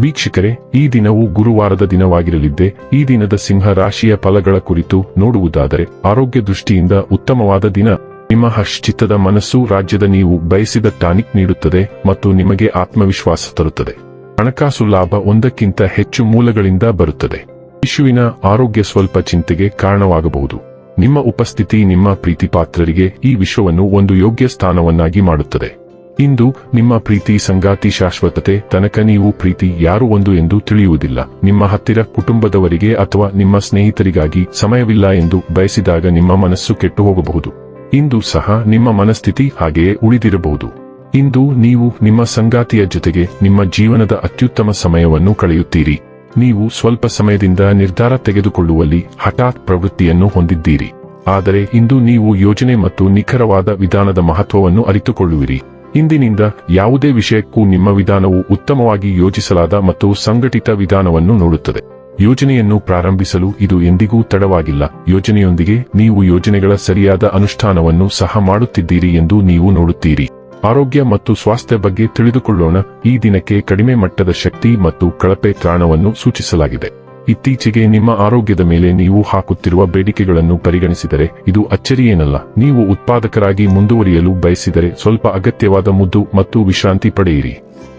ವೀಕ್ಷಕರೇ, ಈ ದಿನವು ಗುರುವಾರದ ದಿನವಾಗಿರಲಿದ್ದೆ, ಈ ದಿನದ ಸಿಂಹ ರಾಶಿಯ ಫಲಗಳ ಕುರಿತು ನೋಡುವುದಾದರೆ, ಆರೋಗ್ಯ ದೃಷ್ಟಿಯಿಂದ ಉತ್ತಮವಾದ ದಿನ. ನಿಮ್ಮ ಹಶ್ಚಿತ್ತದ ಮನಸ್ಸು ರಾಜ್ಯದ ನೀವು ಬಯಸಿದ ಟಾನಿಕ್ ನೀಡುತ್ತದೆ ಮತ್ತು ನಿಮಗೆ ಆತ್ಮವಿಶ್ವಾಸ ತರುತ್ತದೆ. ಹಣಕಾಸು ಲಾಭ ಒಂದಕ್ಕಿಂತ ಹೆಚ್ಚು ಮೂಲಗಳಿಂದ ಬರುತ್ತದೆ. ಶಿಶುವಿನ ಆರೋಗ್ಯ ಸ್ವಲ್ಪ ಚಿಂತೆಗೆ ಕಾರಣವಾಗಬಹುದು. ನಿಮ್ಮ ಉಪಸ್ಥಿತಿ ನಿಮ್ಮ ಪ್ರೀತಿಪಾತ್ರರಿಗೆ ಈ ವಿಶ್ವವನ್ನು ಒಂದು ಯೋಗ್ಯ ಸ್ಥಾನವನ್ನಾಗಿ ಮಾಡುತ್ತದೆ. ಇಂದು ನಿಮ್ಮ ಪ್ರೀತಿ ಸಂಗಾತಿ ಶಾಶ್ವತತೆ ತನಕ ನೀವು ಪ್ರೀತಿ ಯಾರು ಒಂದು ಎಂದು ತಿಳಿಯುವುದಿಲ್ಲ. ನಿಮ್ಮ ಹತ್ತಿರ ಕುಟುಂಬದವರಿಗೆ ಅಥವಾ ನಿಮ್ಮ ಸ್ನೇಹಿತರಿಗಾಗಿ ಸಮಯವಿಲ್ಲ ಎಂದು ಬಯಸಿದಾಗ ನಿಮ್ಮ ಮನಸ್ಸು ಕೆಟ್ಟು ಹೋಗಬಹುದು ಇಂದು ಸಹ ನಿಮ್ಮ ಮನಸ್ಥಿತಿ ಹಾಗೆಯೇ ಉಳಿದಿರಬಹುದು. ಇಂದು ನೀವು ನಿಮ್ಮ ಸಂಗಾತಿಯ ಜೊತೆಗೆ ನಿಮ್ಮ ಜೀವನದ ಅತ್ಯುತ್ತಮ ಸಮಯವನ್ನು ಕಳೆಯುತ್ತೀರಿ. ನೀವು ಸ್ವಲ್ಪ ಸಮಯದಿಂದ ನಿರ್ಧಾರ ತೆಗೆದುಕೊಳ್ಳುವಲ್ಲಿ ಹಠಾತ್ ಪ್ರವೃತ್ತಿಯನ್ನು ಹೊಂದಿದ್ದೀರಿ. ಆದರೆ ಇಂದು ನೀವು ಯೋಜನೆ ಮತ್ತು ನಿಖರವಾದ ವಿಧಾನದ ಮಹತ್ವವನ್ನು ಅರಿತುಕೊಳ್ಳುವಿರಿ. ಇಂದಿನಿಂದ ಯಾವುದೇ ವಿಷಯಕ್ಕೂ ನಿಮ್ಮ ವಿಧಾನವು ಉತ್ತಮವಾಗಿ ಯೋಜಿಸಲಾದ ಮತ್ತು ಸಂಘಟಿತ ವಿಧಾನವನ್ನು ನೋಡುತ್ತದೆ. ಯೋಜನೆಯನ್ನು ಪ್ರಾರಂಭಿಸಲು ಇದು ಎಂದಿಗೂ ತಡವಾಗಿಲ್ಲ. ಯೋಜನೆಯೊಂದಿಗೆ ನೀವು ಯೋಜನೆಗಳ ಸರಿಯಾದ ಅನುಷ್ಠಾನವನ್ನು ಸಹ ಮಾಡುತ್ತಿದ್ದೀರಿ ಎಂದು ನೀವು ನೋಡುತ್ತೀರಿ. ಆರೋಗ್ಯ ಮತ್ತು ಸ್ವಾಸ್ಥ್ಯ ಬಗ್ಗೆ ತಿಳಿದುಕೊಳ್ಳೋಣ. ಈ ದಿನಕ್ಕೆ ಕಡಿಮೆ ಮಟ್ಟದ ಶಕ್ತಿ ಮತ್ತು ಕಳಪೆ ತ್ರಾಣವನ್ನು ಸೂಚಿಸಲಾಗಿದೆ. ಇತ್ತೀಚೆಗೆ ನಿಮ್ಮ ಆರೋಗ್ಯದ ಮೇಲೆ ನೀವು ಹಾಕುತ್ತಿರುವ ಬೇಡಿಕೆಗಳನ್ನು ಪರಿಗಣಿಸಿದರೆ ಇದು ಅಚ್ಚರಿಯೇನಲ್ಲ. ನೀವು ಉತ್ಪಾದಕರಾಗಿ ಮುಂದುವರಿಯಲು ಬಯಸಿದರೆ ಸ್ವಲ್ಪ ಅಗತ್ಯವಾದ ಮುದ್ದು ಮತ್ತು ವಿಶ್ರಾಂತಿ ಪಡೆಯಿರಿ.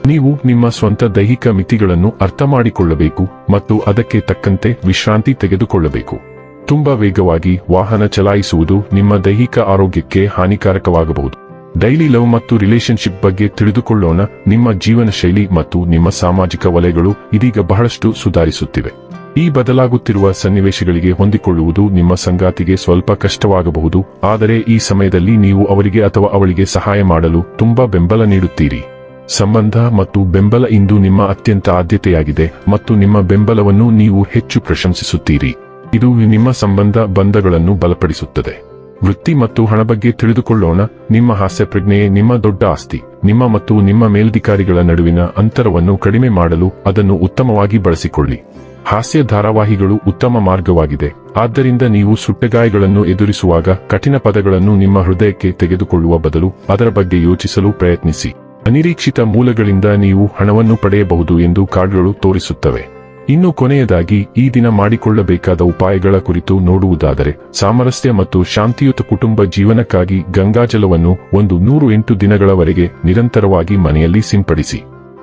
ನೀವು ನಿಮ್ಮ ಸ್ವಂತ ದೈಹಿಕ ಮಿತಿಗಳನ್ನು ಅರ್ಥ ಮಾಡಿಕೊಳ್ಳಬೇಕು ಮತ್ತು ಅದಕ್ಕೆ ತಕ್ಕಂತೆ ವಿಶ್ರಾಂತಿ ತೆಗೆದುಕೊಳ್ಳಬೇಕು. ತುಂಬಾ ವೇಗವಾಗಿ ವಾಹನ ಚಲಾಯಿಸುವುದು ನಿಮ್ಮ ದೈಹಿಕ ಆರೋಗ್ಯಕ್ಕೆ ಹಾನಿಕಾರಕವಾಗಬಹುದು. ಡೈಲಿ ಲವ್ ಮತ್ತು ರಿಲೇಶನ್ಶಿಪ್ ಬಗ್ಗೆ ತಿಳಿದುಕೊಳ್ಳೋಣ. ನಿಮ್ಮ ಜೀವನ ಶೈಲಿ ಮತ್ತು ನಿಮ್ಮ ಸಾಮಾಜಿಕ ವಲಯಗಳು ಇದೀಗ ಬಹಳಷ್ಟು ಸುಧಾರಿಸುತ್ತಿವೆ. ಈ ಬದಲಾಗುತ್ತಿರುವ ಸನ್ನಿವೇಶಗಳಿಗೆ ಹೊಂದಿಕೊಳ್ಳುವುದು ನಿಮ್ಮ ಸಂಗಾತಿಗೆ ಸ್ವಲ್ಪ ಕಷ್ಟವಾಗಬಹುದು, ಆದರೆ ಈ ಸಮಯದಲ್ಲಿ ನೀವು ಅವರಿಗೆ ಅಥವಾ ಅವಳಿಗೆ ಸಹಾಯ ಮಾಡಲು ತುಂಬಾ ಬೆಂಬಲ ನೀಡುತ್ತೀರಿ. ಸಂಬಂಧ ಮತ್ತು ಬೆಂಬಲ ಇಂದು ನಿಮ್ಮ ಅತ್ಯಂತ ಆದ್ಯತೆಯಾಗಿದೆ ಮತ್ತು ನಿಮ್ಮ ಬೆಂಬಲವನ್ನು ನೀವು ಹೆಚ್ಚು ಪ್ರಶಂಸಿಸುತ್ತೀರಿ. ಇದು ನಿಮ್ಮ ಸಂಬಂಧ ಬಂಧಗಳನ್ನು ಬಲಪಡಿಸುತ್ತದೆ. ವೃತ್ತಿ ಮತ್ತು ಹಣ ಬಗ್ಗೆ ತಿಳಿದುಕೊಳ್ಳೋಣ, ನಿಮ್ಮ ಹಾಸ್ಯ ಪ್ರಜ್ಞೆಯೇ ನಿಮ್ಮ ದೊಡ್ಡ ಆಸ್ತಿ, ನಿಮ್ಮ ಮತ್ತು ನಿಮ್ಮ ಮೇಲ್ಧಿಕಾರಿಗಳ ನಡುವಿನ ಅಂತರವನ್ನು ಕಡಿಮೆ ಮಾಡಲು ಅದನ್ನು ಉತ್ತಮವಾಗಿ ಬಳಸಿಕೊಳ್ಳಿ. ಹಾಸ್ಯ ಧಾರಾವಾಹಿಗಳು ಉತ್ತಮ ಮಾರ್ಗವಾಗಿದೆ. ಆದ್ದರಿಂದ ನೀವು ಸುಟ್ಟಗಾಯಗಳನ್ನು ಎದುರಿಸುವಾಗ ಕಠಿಣ ಪದಗಳನ್ನು ನಿಮ್ಮ ಹೃದಯಕ್ಕೆ ತೆಗೆದುಕೊಳ್ಳುವ ಬದಲು ಅದರ ಬಗ್ಗೆ ಯೋಚಿಸಲು ಪ್ರಯತ್ನಿಸಿ. ಅನಿರೀಕ್ಷಿತ ಮೂಲಗಳಿಂದ ನೀವು ಹಣವನ್ನು ಪಡೆಯಬಹುದು ಎಂದು ಕಾರ್ಡ್ಗಳು ತೋರಿಸುತ್ತವೆ. ಇನ್ನು ಕೊನೆಯದಾಗಿ, ಈ ದಿನ ಮಾಡಿಕೊಳ್ಳಬೇಕಾದ ಉಪಾಯಗಳ ಕುರಿತು ನೋಡುವುದಾದರೆ, ಸಾಮರಸ್ಯ ಮತ್ತು ಶಾಂತಿಯುತ ಕುಟುಂಬ ಜೀವನಕ್ಕಾಗಿ ಗಂಗಾಜಲವನ್ನು ಒಂದು ನೂರು ಎಂಟು ದಿನಗಳವರೆಗೆ ನಿರಂತರವಾಗಿ ಮನೆಯಲ್ಲಿ ಸಿಂಪಡಿಸಿ.